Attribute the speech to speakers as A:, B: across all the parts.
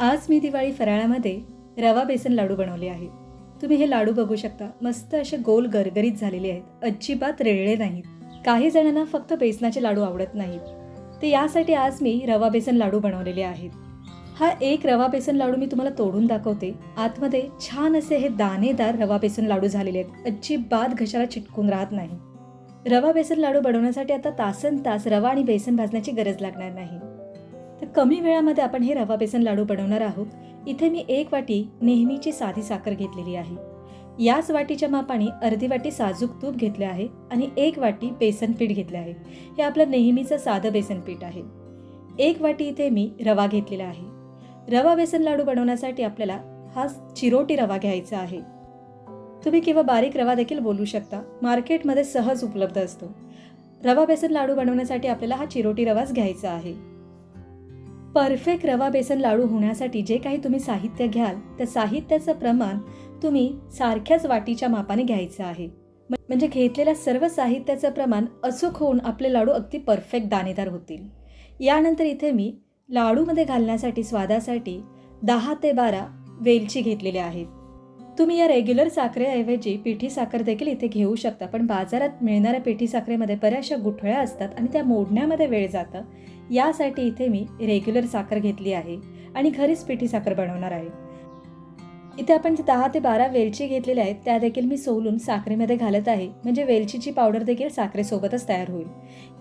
A: आज मी दिवाळी फराळामध्ये रवा बेसन लाडू बनवले आहे तुम्ही हे लाडू बघू शकता. मस्त असे गोल गरगरीत झालेले आहेत. अजिबात रेळले नाहीत. काही जणांना फक्त बेसनाचे लाडू आवडत नाहीत. ते यासाठी आज मी रवा बेसन लाडू बनवलेले आहेत. हा एक रवा बेसन लाडू मी तुम्हाला तोडून दाखवते. आतमध्ये छान असे हे दाणेदार रवा बेसन लाडू झालेले आहेत. अजिबात घशाला चिटकून राहत नाही. रवा बेसन लाडू बनवण्यासाठी आता तासन तास रवा आणि बेसन भाजण्याची गरज लागणार नाही. तर कमी वेळामध्ये आपण हे रवा बेसन लाडू बनवणार आहोत. इथे मी एक वाटी नेहमीची साधी साखर घेतलेली आहे. याच वाटीच्या मापाने अर्धी वाटी साजूक तूप घेतले आहे आणि एक वाटी बेसन पीठ घेतले आहे. हे आपलं नेहमीचं साधं बेसन पीठ आहे. एक वाटी इथे मी रवा घेतलेला आहे. रवा बेसन लाडू बनवण्यासाठी आपल्याला हा चिरोटी रवा घ्यायचा आहे. तुम्ही किंवा बारीक रवा देखील बोलू शकता. मार्केटमध्ये सहज उपलब्ध असतो. रवा बेसन लाडू बनवण्यासाठी आपल्याला हा चिरोटी रवाच घ्यायचा आहे. परफेक्ट रवा बेसन लाडू होण्यासाठी जे काही तुम्ही साहित्य घ्याल त्या साहित्याचं प्रमाण तुम्ही सारख्याच वाटीच्या मापाने घ्यायचं आहे. म- म्हणजे घेतलेल्या सर्व साहित्याचं प्रमाण अचूक होऊन आपले लाडू अगदी परफेक्ट दाणेदार होतील. यानंतर इथे मी लाडूमध्ये घालण्यासाठी स्वादासाठी दहा ते बारा वेलची घेतलेल्या आहेत तुम्ही या रेग्युलर साखरेऐवजी पिठी साखर देखील इथे घेऊ शकता पण बाजारात मिळणाऱ्या पिठी साखरेमध्ये बऱ्याचशा गुठळ्या असतात आणि त्या मोडण्यामध्ये वेळ जातं. यासाठी इथे मी रेग्युलर साखर घेतली आहे आणि घरीच पिठी साखर बनवणार आहे. इथे आपण जे दहा ते बारा वेलची घेतलेल्या आहेत त्या देखील मी सोलून साखरेमध्ये घालत आहे. म्हणजे वेलचीची पावडर देखील साखरेसोबतच तयार होईल.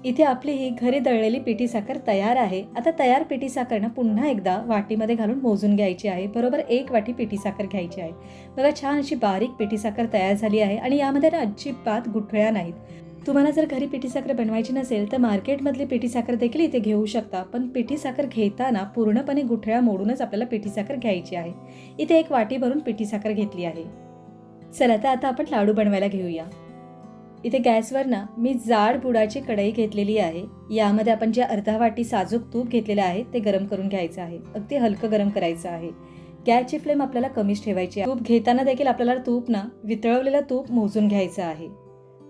A: इथे आपली ही घरी दळलेली पिठी साखर तयार आहे. आता तयार पिठी साखर ना पुन्हा एकदा वाटीमध्ये घालून मोजून घ्यायची आहे. बरोबर एक वाटी पिठी साखर घ्यायची आहे. बघा छान अशी बारीक पिठी साखर तयार झाली आहे आणि यामध्ये ना अजिबात गुठळ्या नाहीत. तुम्हाला जर घरी पिठी साखर बनवायची नसेल तर मार्केटमधली पिठी साखर देखील इथे घेऊ शकता. पण पिठी साखर घेताना पूर्णपणे गुठळ्या मोडूनच आपल्याला पिठी साखर घ्यायची आहे. इथे एक वाटी भरून पिठी साखर घेतली आहे. चला तर आता आपण लाडू बनवायला घेऊया. इथे गॅसवर ना मी जाड बुडाची कढई घेतलेली आहे. यामध्ये आपण जे अर्धा वाटी साजूक तूप घेतलेलं आहे ते गरम करून घ्यायचं आहे. अगदी हलकं गरम करायचं आहे. गॅसची फ्लेम आपल्याला कमीच ठेवायची आहे. तूप घेताना देखील आपल्याला तूप ना वितळवलेलं तूप मोजून घ्यायचं आहे.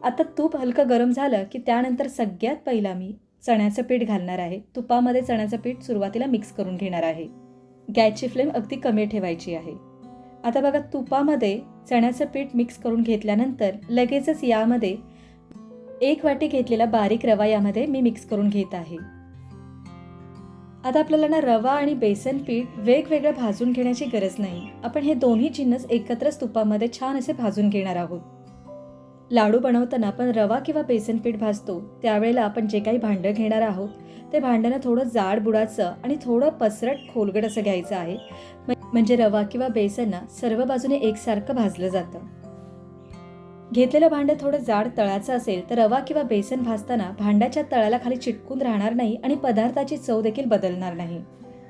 A: आता तूप हलकं गरम झालं की त्यानंतर सगळ्यात पहिला मी चण्याचं पीठ घालणार आहे. तुपामध्ये चण्याचं पीठ सुरुवातीला मिक्स करून घेणार आहे. गॅसची फ्लेम अगदी कमी ठेवायची आहे. आता बघा तुपामध्ये चण्याचं पीठ मिक्स करून घेतल्यानंतर लगेचच यामध्ये एक वाटी घेतलेला बारीक रवा यामध्ये मी मिक्स करून घेत आहे. आता आपल्याला ना रवा आणि बेसन पीठ वेगवेगळं भाजून घेण्याची गरज नाही. आपण हे दोन्ही जिन्नस एकत्रच तुपामध्ये छान असे भाजून घेणार आहोत. लाडू बनवताना आपण रवा किंवा बेसन पीठ भाजतो. त्यावेळेला आपण जे काही भांडं घेणार आहोत ते भांड्यानं थोडं जाड बुडाचं आणि थोडं पसरट खोलगट असं घ्यायचं आहे. म्हणजे रवा किंवा बेसन सर्व बाजूने एकसारखं भाजलं जातं. घेतलेलं भांडं थोडं जाड तळाचं असेल तर रवा किंवा बेसन भाजताना भांड्याच्या तळाला खाली चिटकून राहणार नाही आणि पदार्थाची चव देखील बदलणार नाही.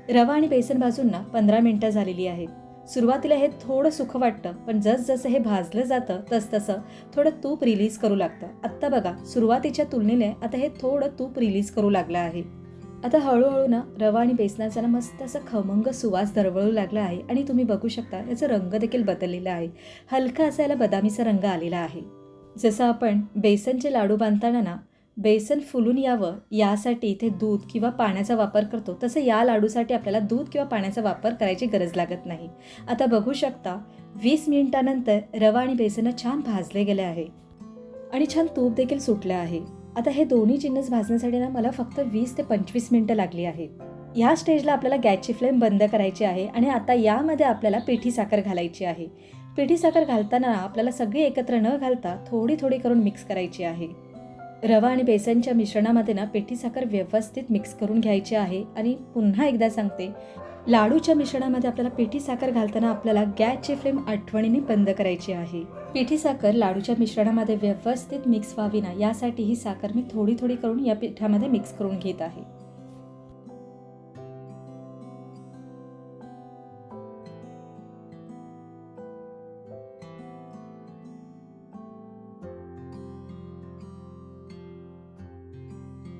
A: रवा आणि बेसन भाजूंना पंधरा मिनटं झालेली आहेत. सुरुवातीला हे थोडं सुख वाटतं पण जसजसं हे भाजलं जातं तसतसं थोडं तूप रिलीज करू लागतं. आत्ता बघा सुरुवातीच्या तुलनेने आता हे थोडं तूप रिलीज करू लागलं आहे. आता हळूहळू ना रवा आणि बेसनाचा ना मस्त असं खमंग सुवास दरवळू लागला आहे आणि तुम्ही बघू शकता याचा रंग देखील बदललेला आहे. हलका असा याला बदामीचा रंग आलेला आहे. जसं आपण बेसनचे लाडू बांधताना ना बेसन फुलून यावं यासाठी इथे दूध किंवा पाण्याचा वापर करतो. तसं या लाडूसाठी आपल्याला दूध किंवा पाण्याचा वापर करायची गरज लागत नाही. आता बघू शकता वीस मिनिटानंतर रवा आणि बेसन छान भाजले गेले आहे. आणि छान तूप देखील सुटलं आहे. आता हे दोन्ही जिन्नस भाजण्यासाठी ना मला फक्त वीस ते पंचवीस मिनटं लागली आहेत. या स्टेजला आपल्याला गॅसची फ्लेम बंद करायची आहे आणि आता यामध्ये आपल्याला पिठी साखर घालायची आहे. पिठी साखर घालताना आपल्याला सगळी एकत्र न घालता थोडी थोडी करून मिक्स करायची आहे. रवा आणि बेसनच्या मिश्रणामध्ये ना पिठी साखर व्यवस्थित मिक्स करून घ्यायची आहे आणि पुन्हा एकदा सांगते लाडूच्या मिश्रणामध्ये आपल्याला पिठी साखर घालताना आपल्याला गॅसची फ्लेम आठवणीने बंद करायची आहे. पिठी साखर लाडूच्या मिश्रणामध्ये व्यवस्थित मिक्स व्हावी ना यासाठी ही साखर मी थोडी थोडी करून या पिठामध्ये मिक्स करून घेत आहे.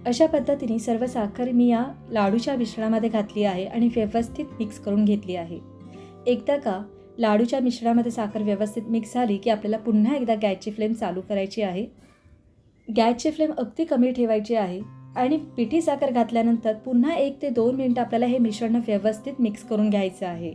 A: अशा पद्धतीने सर्व साखर मी या लाडूच्या मिश्रणामध्ये घातली आहे आणि व्यवस्थित मिक्स करून घेतली आहे. एकदा का लाडूच्या मिश्रणामध्ये साखर व्यवस्थित मिक्स झाली की आपल्याला पुन्हा एकदा गॅसची फ्लेम चालू करायची आहे. गॅसची फ्लेम अगदी कमी ठेवायची आहे आणि पिठी साखर घातल्यानंतर पुन्हा एक ते दोन मिनटं आपल्याला हे मिश्रण व्यवस्थित मिक्स करून घ्यायचं आहे.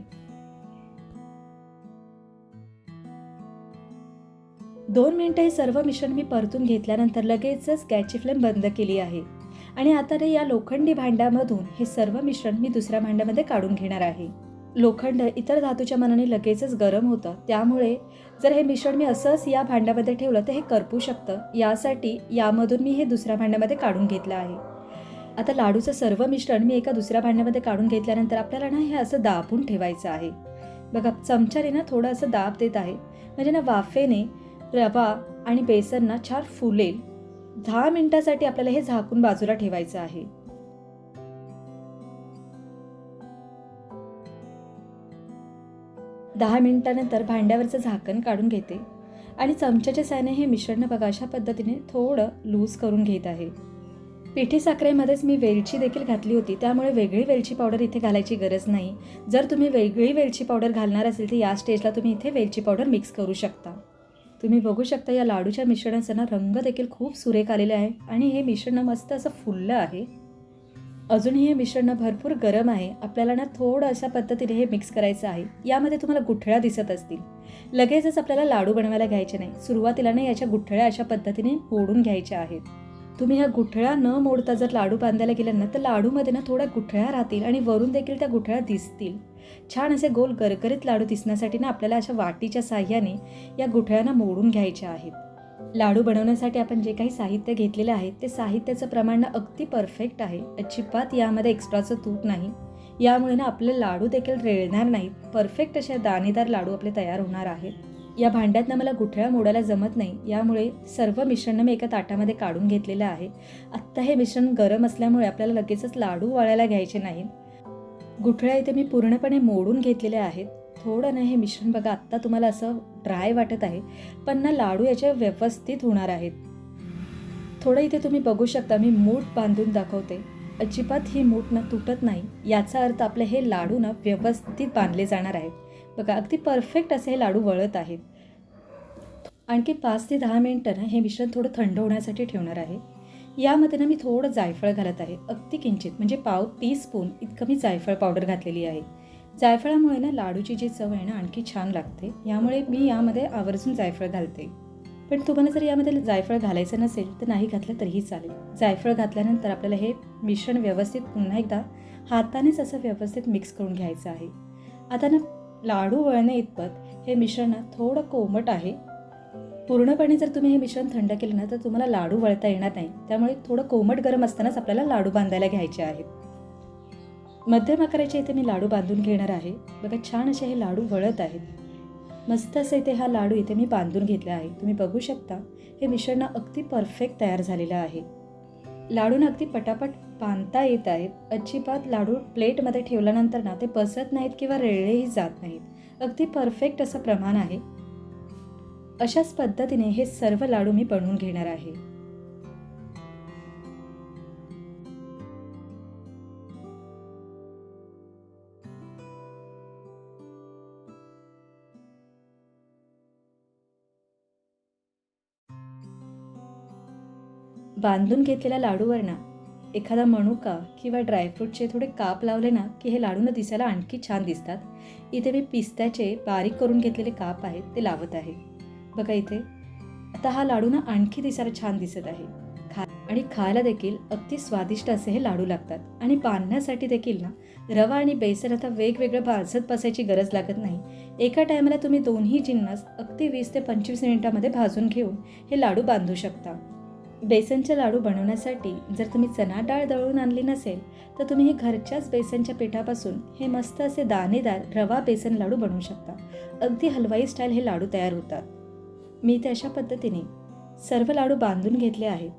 A: दोन मिनटं हे सर्व मिश्रण मी परतून घेतल्यानंतर लगेचच गॅसची फ्लेम बंद केली आहे. आणि आता ते या लोखंडी भांड्यामधून हे सर्व मिश्रण मी दुसऱ्या भांड्यामध्ये काढून घेणार आहे. लोखंड इतर धातूच्या मनाने लगेचच गरम होतं. त्यामुळे जर हे मिश्रण मी असंच या भांड्यामध्ये ठेवलं तर हे करपू शकतं. यासाठी यामधून मी हे दुसऱ्या भांड्यामध्ये काढून घेतलं आहे. आता लाडूचं सर्व मिश्रण मी एका दुसऱ्या भांड्यामध्ये काढून घेतल्यानंतर आपल्याला ना हे असं दाबून ठेवायचं आहे. बघा चमच्याने ना थोडं असं दाब देत आहे. म्हणजे ना वाफेने रवा आणि बेसन ना छान फुलेल. दहा मिनिटासाठी आपल्याला हे झाकून बाजूला ठेवायचं आहे. दहा मिनिटानंतर भांड्यावरचं झाकण काढून घेते आणि चमच्याच्या सायने हे मिश्रण बघा अशा पद्धतीने थोडं लूज करून घेत आहे. पिठी साखरेमध्येच मी वेलची देखील घातली होती त्यामुळे वेगळी वेलची पावडर इथे घालायची गरज नाही. जर तुम्ही वेगळी वेलची पावडर घालणार असेल तर या स्टेजला तुम्ही इथे वेलची पावडर मिक्स करू शकता. तुम्ही बघू शकता या लाडूच्या मिश्रणाचा ना रंग देखील खूप सुरेख आलेले आहे. आणि हे मिश्रण मस्त असं फुललं आहे. अजूनही हे मिश्रण भरपूर गरम आहे. आपल्याला ना थोडं अशा पद्धतीने हे मिक्स करायचं आहे. यामध्ये तुम्हाला गुठळ्या दिसत असतील. लगेचच आपल्याला लाडू बनवायला घ्यायचे नाही. सुरुवातीला ना याच्या गुठळ्या अशा पद्धतीने ओढून घ्यायच्या आहेत. तुम्ही ह्या गुठळ्या न मोडता जर लाडू बांधायला गेला ना तर लाडूमध्ये ना थोड्या गुठळ्या राहतील आणि वरून देखील त्या गुठळ्या दिसतील. छान असे गोल गरगरीत लाडू दिसण्यासाठी ना आपल्याला अशा वाटीच्या साह्याने या गुठळ्यांना मोडून घ्यायच्या आहेत. लाडू बनवण्यासाठी आपण जे काही साहित्य घेतलेले आहे ते साहित्याचं प्रमाण ना अगदी परफेक्ट आहे. अजिबात यामध्ये एक्स्ट्राचं तूट नाही. यामुळे ना आपले लाडू देखील रेळणार नाहीत. परफेक्ट असे दाणेदार लाडू आपले तयार होणार आहेत. या भांड्यातनं मला गुठळ्या मोडायला जमत नाही. यामुळे सर्व मिश्रण मी एका ताटामध्ये काढून घेतलेलं आहे. आत्ता हे मिश्रण गरम असल्यामुळे आपल्याला लगेचच लाडू वाळायला घ्यायचे नाहीत. गुठळ्या इथे मी पूर्णपणे मोडून घेतलेल्या आहेत. थोडं ना हे मिश्रण बघा आत्ता तुम्हाला असं ड्राय वाटत आहे. पण ना लाडू याचे व्यवस्थित होणार आहेत. थोडं इथे तुम्ही बघू शकता मी मूठ बांधून दाखवते. अजिबात ही मूठ ना तुटत नाही. याचा अर्थ आपले हे लाडू ना व्यवस्थित बांधले जाणार आहेत बघा अगदी परफेक्ट असे हे लाडू वळत आहेत. आणखी पाच ते दहा मिनटं ना हे मिश्रण थोडं थंड होण्यासाठी ठेवणार आहे. यामध्ये ना मी थोडं जायफळ घालत आहे. अगदी किंचित म्हणजे पाव टीस्पून इतकं मी जायफळ पावडर घातलेली आहे. जायफळामुळे ना लाडूची जी चव आहे ना आणखी छान लागते. यामुळे मी यामध्ये आवर्जून जायफळ घालते. पण तुम्हाला जर यामध्ये जायफळ घालायचं नसेल तर नाही घातलं तरीही चालेल. जायफळ घातल्यानंतर आपल्याला हे मिश्रण व्यवस्थित पुन्हा एकदा हातानेच असं व्यवस्थित मिक्स करून घ्यायचं आहे. आता ना लाडू वळणे इतपत हे मिश्रण थोडं कोमट आहे. पूर्णपणे जर तुम्ही हे मिश्रण थंड केलं ना तर तुम्हाला लाडू वळता येणार नाही. त्यामुळे थोडं कोमट गरम असतानाच आपल्याला लाडू बांधायला घ्यायचे आहेत. मध्यम आकाराचे इथे मी लाडू बांधून घेणार आहे. बघा छान असे हे लाडू वळत आहेत. मस्त असे इथे हा लाडू इथे मी बांधून घेतला आहे. तुम्ही बघू शकता हे मिश्रण अगदी परफेक्ट तयार झालेलं आहे. लाडून अगदी पटापट बांधता येत आहेत. अजिबात लाडू प्लेटमध्ये ठेवल्यानंतर ना ते बसत नाहीत किंवा रेळेही जात नाहीत. अगदी परफेक्ट असं प्रमाण आहे. अशाच पद्धतीने हे सर्व लाडू मी बनवून घेणार आहे. बांधून घेतलेल्या लाडूवर ना एखादा मणुका किंवा ड्रायफ्रूटचे थोडे काप लावले ना की हे लाडूनं दिसायला आणखी छान दिसतात. इथे मी पिस्त्याचे बारीक करून घेतलेले काप आहेत ते लावत आहे. बघा इथे. आता हा लाडू ना आणखी दिसायला छान दिसत आहे. खा आणि खायला देखील अगदी स्वादिष्ट असे हे लाडू लागतात. आणि बांधण्यासाठी देखील ना रवा आणि बेसन आता वेगवेगळं भाजत बसायची गरज लागत नाही. एका टायमाला तुम्ही दोन्ही जिन्नस अगदी वीस ते पंचवीस मिनिटामध्ये भाजून घेऊन हे लाडू बांधू शकता. बेसनचे लाडू बनवण्यासाठी जर तुम्ही चना डाळ दळून आणली नसेल तर तुम्ही हे घरच्याच बेसनच्या पिठापासून हे मस्त असे दाणेदार रवा बेसन लाडू बनवू शकता. अगदी हलवाई स्टाईल हे लाडू तयार होतात. मी ते अशा पद्धतीने सर्व लाडू बांधून घेतले आहेत.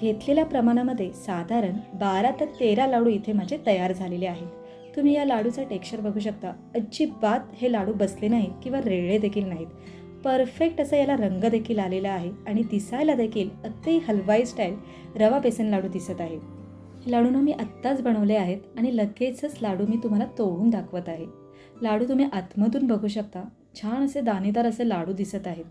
A: घेतलेल्या प्रमाणामध्ये साधारण बारा ते तेरा लाडू इथे माझे तयार झालेले आहेत. तुम्ही या लाडूचा टेक्स्चर बघू शकता. अजिबात हे लाडू बसले नाहीत किंवा रेळे देखील नाहीत. परफेक्ट असा याला रंग देखील आलेला आहे आणि दिसायला देखील अगदी हलवाई स्टाईल रवा बेसन लाडू दिसत आहे. हे लाडू ना मी आत्ताच बनवले आहेत आणि लगेचच लाडू मी तुम्हाला तोडून दाखवत आहे. लाडू तुम्ही आतमधून बघू शकता. छान असे दाणेदार असे लाडू दिसत आहेत.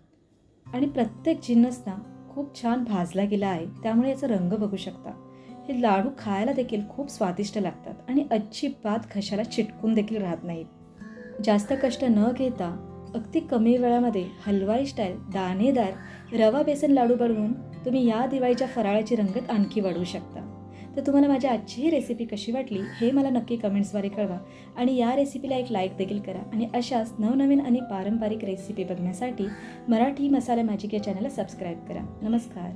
A: आणि प्रत्येक जिन्नस ना खूप छान भाजला गेला आहे. त्यामुळे याचा रंग बघू शकता. हे लाडू खायला देखील खूप स्वादिष्ट लागतात आणि अजिबात घशाला चिटकून देखील राहत नाहीत. जास्त कष्ट न घेता अगदी कमी वेळामध्ये हलवाई स्टाईल दाणेदार रवा बेसन लाडू बनवून तुम्ही या दिवाळीच्या फराळाची रंगत आणखी वाढवू शकता. तर तुम्हाला माझी आजची ही रेसिपी कशी वाटली हे मला नक्की कमेंट्सद्वारे कळवा आणि या रेसिपीला एक लाईक देखील करा आणि अशाच नवनवीन आणि पारंपरिक रेसिपी बघण्यासाठी मराठी मसाला मॅजिक या चॅनलला सबस्क्राईब करा. नमस्कार.